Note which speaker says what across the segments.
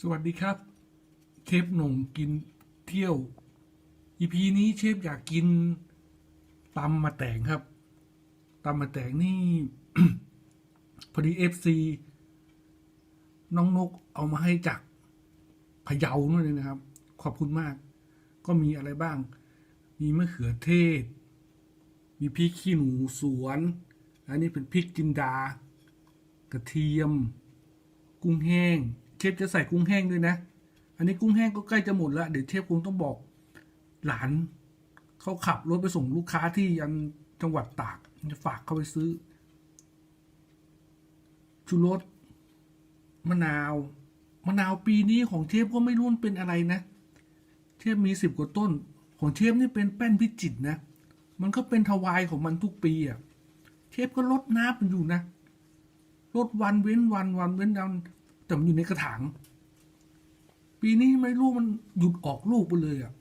Speaker 1: สวัสดีครับ เชฟหนุ่มกินเที่ยวอีพีนี้เชฟอยากกินตำมาแต่งครับตำมาแต่งนี่ พอดีเอฟซีน้องนกเอามาให้จากพะเยานู่นเลยนะครับ ขอบคุณมาก ก็มีอะไรบ้าง มีมะเขือเทศ มีพริกขี้หนูสวน อันนี้เป็นพริกจินดา กระเทียม กุ้งแห้ง เชฟจะใส่กุ้งแห้งด้วยนะ อันนี้กุ้งแห้งก็ใกล้จะหมดแล้วเดี๋ยวเชฟคงต้องบอกหลานเขาขับรถไปส่งลูกค้าที่ยันจังหวัดตากจะฝากเขาไปซื้อ ชูรสมะนาว มะนาวปีนี้ของเชฟก็ไม่รู้มันเป็นอะไรนะ เชฟมีสิบกว่าต้น ของเชฟนี่เป็นแป้นพิจิตรนะ มันก็เป็นทวายของมันทุกปีอะ เชฟก็ลดน้ำมันอยู่นะลดวันเว้นวันวันเว้นวัน แต่มันอยู่ในกระถางปีนี้ไม่รู้มันหยุดออกลูกไปเลยอะ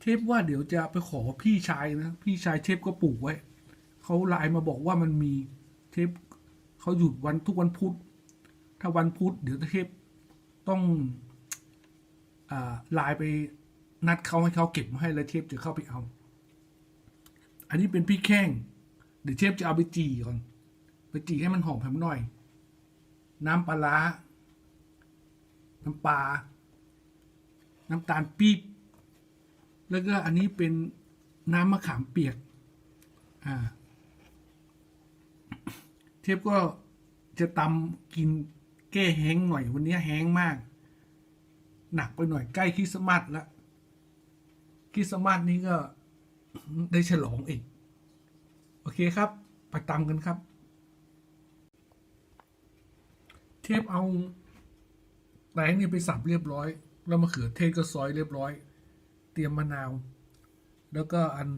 Speaker 1: เชฟว่าเดี๋ยวจะไปขอพี่ชายนะ พี่ชายเชฟก็ปลูกไว้ เขาไลน์มาบอกว่ามันมีเชฟเขาหยุดวันทุกวันพุธ ถ้าวันพุธเดี๋ยวเชฟต้องอไลน์ไปนัดเขาให้เขาเก็บมาให้แล้วเชฟจะเข้าไปเอา อันนี้เป็นพริกแข้ง เดี๋ยวเชฟจะเอาไปจีก่อน ไปจีให้มันหอมแผมหน่อย น้ำปลาร้า น้ำปลา น้ำตาลปี๊บ แล้วก็อันนี้เป็นน้ำมะขามเปียก อ่า เทปก็จะตำกินแก้แห้งหน่อยวันนี้แห้งมาก หนักไปหน่อยใกล้คริสต์มาสแล้วคริสต์มาสนี้ก็ได้ฉลองอีก โอเคครับ ไปตำกันครับ เทปเอา แตงนี่ไปสับเรียบร้อย แล้วมะเขือเทศก็ซอยเรียบร้อย เตรียมมะนาว แล้วก็อัน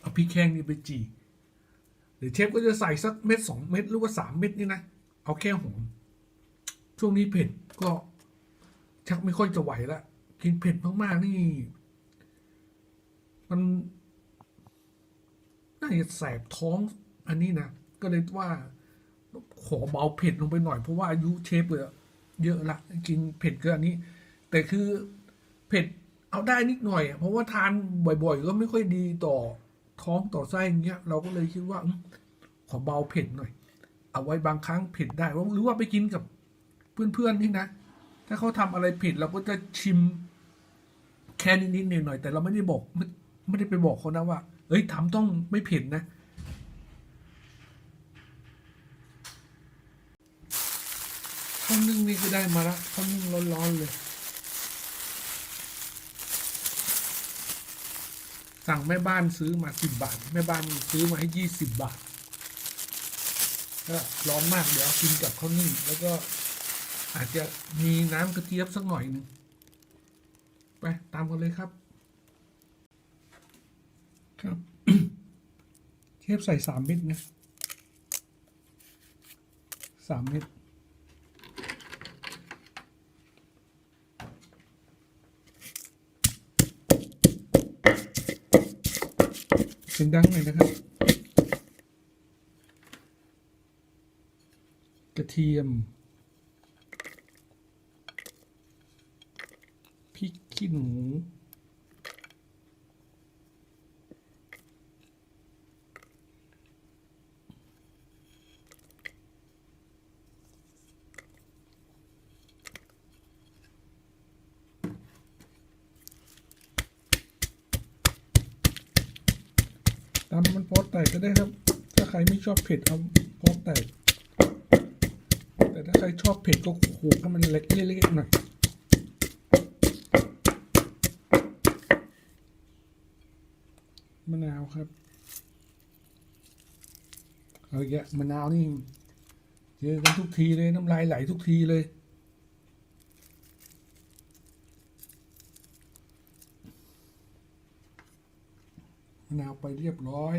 Speaker 1: เอาพริกแห้งนี่ไปจี่เดี๋ยวเชฟก็จะใส่สักเม็ดสองเม็ดหรือว่าสามเม็ดนี่นะ เอาแค่หอมช่วงนี้เผ็ดก็ชักไม่ค่อยจะไหวละกินเผ็ดมากๆนี่ มันน่าจะแสบท้องอันนี้นะ ก็เลยว่า ขอเบาเผ็ดลงไปหน่อยเพราะว่าอายุเชฟเลยอะ เยอะละกินเผ็ดเกินอันนี้ แต่คือเผ็ดเอาได้นิดหน่อยเพราะว่าทานบ่อย ๆ ก็ไม่ค่อยดีต่อท้องต่อไส้อย่างเงี้ย เราก็เลยคิดว่าขอเบาเผ็ดหน่อย เอาไว้บางครั้งเผ็ดได้หรือว่าไปกินกับเพื่อนๆนี่นะถ้าเขาทำอะไรเผ็ดเราก็จะชิมแค่นิดๆหน่อยๆแต่เราไม่ได้บอกไม่ไม่ได้ไปบอกเขานะว่าเอ้ยทำต้องไม่เผ็ดนะ ข้าวนึ่งนี่ก็ได้มาละข้าวนึ่งร้อนๆเลย สั่งแม่บ้านซื้อมาสิบบาท แม่บ้านซื้อมาให้ยี่สิบบาทก็ร้อนมากเดี๋ยวกินกับข้าวนึ่งแล้วก็อาจจะมีน้ำกระเจี๊ยบสักหน่อยหนึ่งไปตามกันเลยครับ ครับเชฟใส่สามเม็ดนะสามเม็ด สียงดังหน่อยนะครับ กระเทียมพริกขี้หนู ตามมันพอแตกก็ได้ครับ ถ้าใครไม่ชอบเผ็ดเอาพอแตก แต่ถ้าใครชอบเผ็ดก็โขกให้มันเล็กเล็กๆหน่อยมะนาวครับเอาอีกแล้วมะนาวนี่เจอกันทุกทีเลยน้ำลายไหลทุกทีเลย มะนาว ไปเรียบร้อย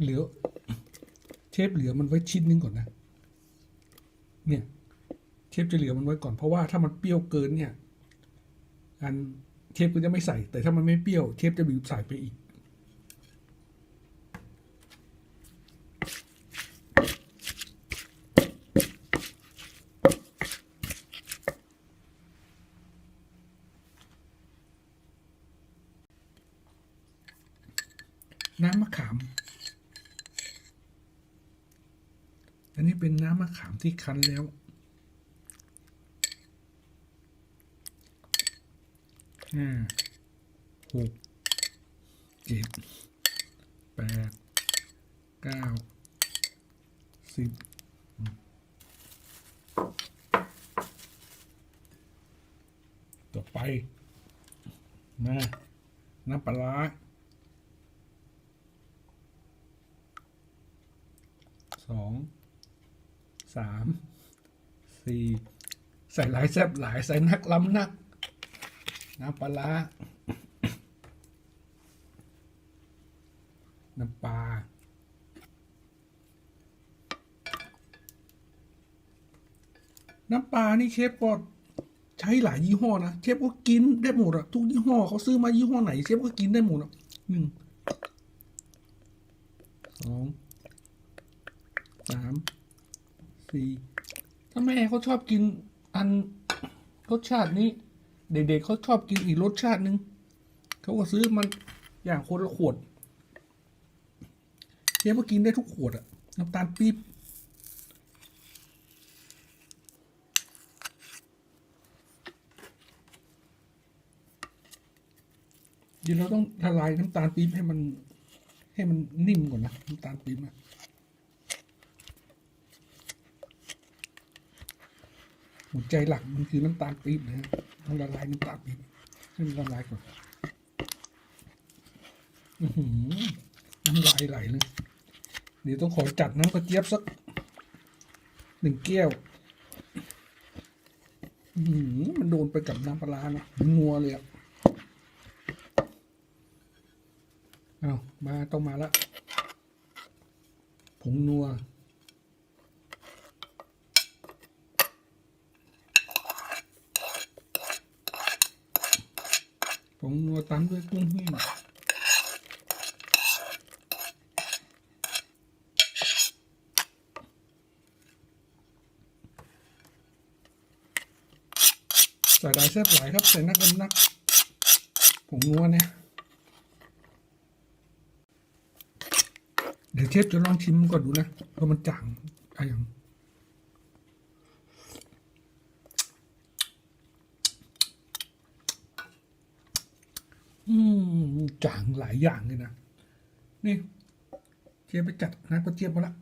Speaker 1: เหลือเชฟเหลือมันไว้ชิ้นนึงก่อนนะ เนี่ยเชฟจะเหลือมันไว้ก่อนเพราะว่าถ้ามันเปรี้ยวเกินเนี่ยอันเชฟก็จะไม่ใส่ แต่ถ้ามันไม่เปรี้ยวเชฟจะบีบใส่ไปอีก อันนี้เป็นน้ำมะขามที่คั้นแล้ว ห้า หก เจ็ด แปด เก้า สิบต่อไป มา น้ำปลา สองสามสี่ใส่หลายแซบหลายใส่นักล้ำนัก น้ำปลาน้ำปลาน้ำปลานี่เชฟก็ใช้หลายยี่ห้อนะเชฟก็กินได้หมดอะทุกยี่ห้อเขาซื้อมายี่ห้อไหนเชฟก็กินได้หมดอะหนึ่งสอง สามสี่ถ้าแม่เขาชอบกินอันรสชาตินี้ เด็กๆเขาชอบกินอีกรสชาติหนึ่งเขาก็ซื้อมันอย่างคนละขวดเชฟก็กินได้ทุกขวดอะน้ำตาลปี๊บเดี๋ยวเราต้องละลายน้ำตาลปี๊บให้มัน ให้มันนิ่มก่อนนะน้ำตาลปี๊บนะ หัวใจหลักมันคือน้ำตาลปี๊บนะฮะต้องละลายน้ำตาลปี๊บให้มันละลายก่อนอื้อหือน้ำลายไหลเลยเดี๋ยวต้องขอจัดน้ำกระเจี๊ยบสักหนึ่งแก้วอื้อหือมันโดนไปกับน้ำปลาร้านะงัวเลยอะเอามาต้องมาละผงนัว ผงนัวตามด้วยกุ้งแห้งใส่ได้แซ่บหลายครับ ใส่นักกันนักผงนัวเนี่ย เดี๋ยวเชฟจะลองชิมก่อนดูนะว่ามันจางอะไรอย่าง อืมจางหลายอย่างเลยนะนี่เชฟไปจัดนักกระเจี๊ยบมาละ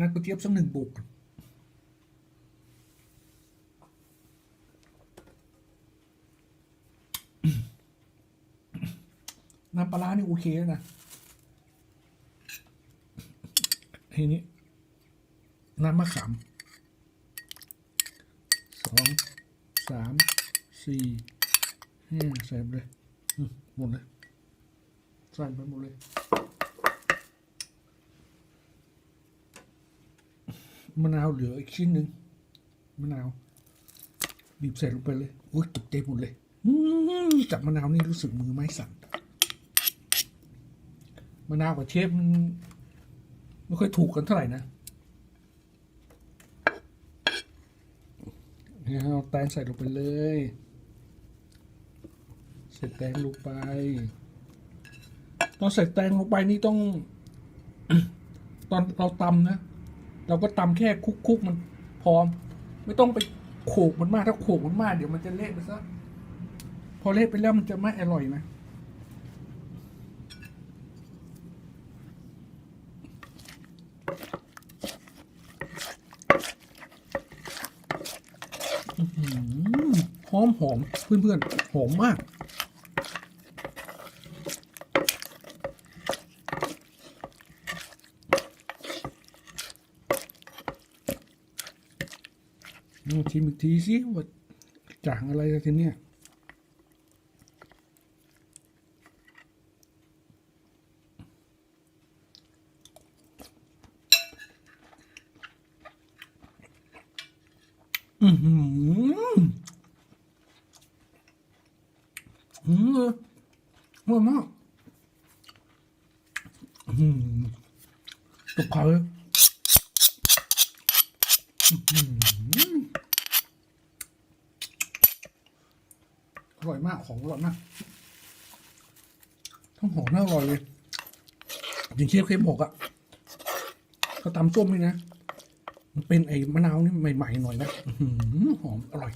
Speaker 1: นักกระเจี๊ยบสักหนึ่งบุกน้ำปลาร้านี่โอเคแล้วนะทีนี้น้ำมะขามสองสามสี่ ห้าใส่ไปเลยหมดเลยใส่ไปหมดเลยมะนาวเหลืออีกชิ้นหนึ่งมะนาว บีบใส่ลงไปเลยอุ้ยตกใจหมดเลยจับมะนาวนี่รู้สึกมือไม้สั่นมะนาวกับเชฟมันไม่ค่อยถูกกันเท่าไหร่นะเนี่ยเอาแตงใส่ลงไปเลย ส่แตงลงไป ตอนใส่แตงลงไปนี่ต้อง ตอนเราตำนะ เราก็ตำแค่คุกๆมันพอม ไม่ต้องไปโขกมันมากถ้าโขกมันมากเดี๋ยวมันจะเละไปซะพอเละไปแล้วมันจะไม่อร่อยนะอืมหอมหอมเพื่อนๆหอมมาก ชิมอีกทีสิว่าจางอะไรทีเนี้ยอือหืออืมอร่อยมากอืมตกเขาเลยอื้อหื อร่อยมากของอร่อยมากทั้งหอมน่าอร่อยเลยอย่างเชฟเคยบอกอะก็ตำส้มนี่นะมันเป็นไอ้มะนาวนี่ใหม่ๆหน่อยนะหือหอมอร่อย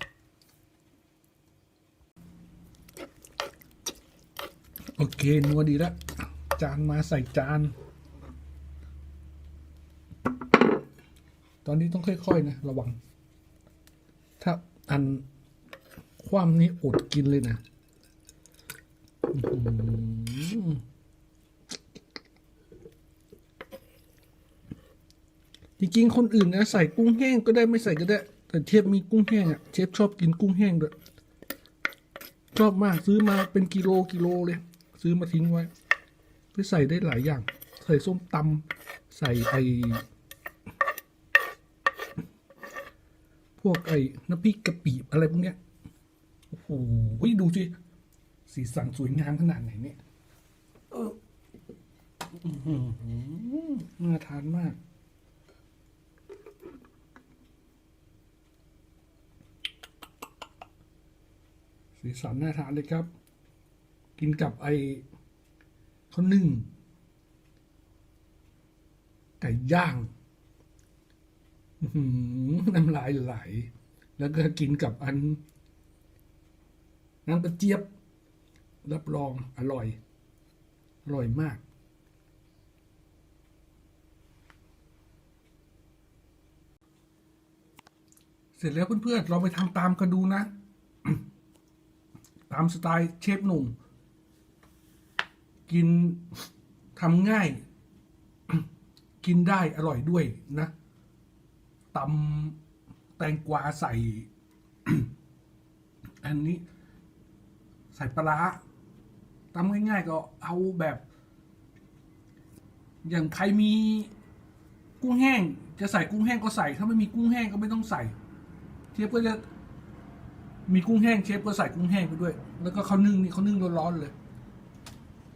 Speaker 1: โอเคนัวดีล้วจานมาใส่จาน ตอนนี้ต้องค่อยๆนะ ระวัง ถ้าอัน คว่ำนี้อดกินเลยนะจริงๆ คนอื่นนะใส่กุ้งแห้งก็ได้ไม่ใส่ก็ได้ แต่เชฟมีกุ้งแห้งอะเชฟชอบกินกุ้งแห้งด้วยชอบมากซื้อมาเป็นกิโลกิโลเลย ซื้อมาทิ้งไว้ไปใส่ได้หลายอย่าง ใส่ส้มตำใส่ไอพวกไอ้น้ำพริกกะปิอะไรพวกเนี้ย โอ้โหดูสิสีสันสวยงามขนาดไหนเนี่ยเออน่าทานมาก สีสันน่าทานเลยครับ กินกับไอ้ข้าวนึ่ง ไก่ย่างน้ำลายไหล แล้วก็กินกับอัน น้ำกระเจี๊ยบ รับรองอร่อย อร่อยมาก เสร็จแล้วเพื่อนๆ เราไปทำตามกันดูนะ ตามสไตล์เชฟหนุ่ม กินทำง่าย กินได้อร่อยด้วยนะตำแตงกวาใส่ อันนี้ ใส่ปลาร้าตำง่ายๆก็เอาแบบ อย่างใครมีกุ้งแห้ง จะใส่กุ้งแห้งก็ใส่ ถ้าไม่มีกุ้งแห้งก็ไม่ต้องใส่เชฟก็จะมีกุ้งแห้งเชฟก็ใส่กุ้งแห้งไปด้วย แล้วก็เขานึ่งนี่เขานึ่งร้อนๆเลย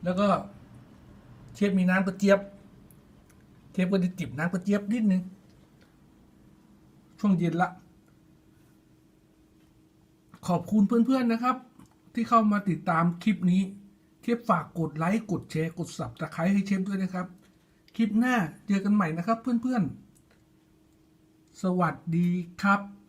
Speaker 1: แล้วก็เชฟมีน้ำกระเจี๊ยบ เชฟก็จะจิบน้ำกระเจี๊ยบนิดนึงช่วงเย็นละ ขอบคุณเพื่อนๆนะครับ ที่เข้ามาติดตามคลิปนี้ เชฟฝากกดไลค์ กดแชร์ กดสับตะไคร้ให้เชฟด้วยนะครับ คลิปหน้าเจอกันใหม่นะครับเพื่อนๆ สวัสดีครับ